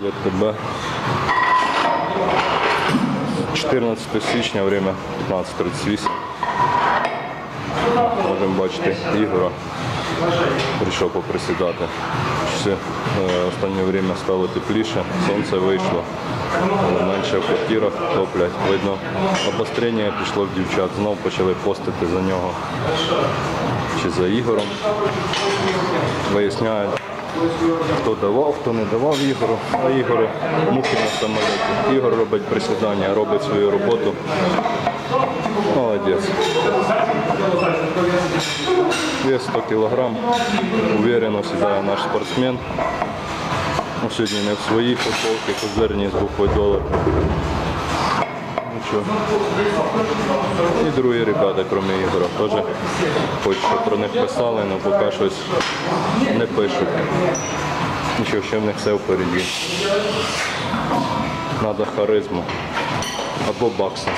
ВТБ. 14 січня, время 15.38. Можемо бачити Ігора. Прийшов поприсідати. Все, останнє время стало тепліше, сонце вийшло. Менше в квартирах топлять. Видно, обострення пішло в дівчат. Знов почали постити за нього чи за Ігором. Виясняють, хто давав, хто не давав Ігору, а Ігору мухи на самоліті. Ігор робить присідання, робить свою роботу. Молодець. Вес 100 кілограм. Уверенно сідає наш спортсмен. Ну, сьогодні не в своїй футболці, козирні з буквою долар. Нічого. І другі ребята, крім Ігора, теж хоч що про них писали, але поки щось не пишуть. Нічого, ще в них все впереді. Надо харизму або бакса.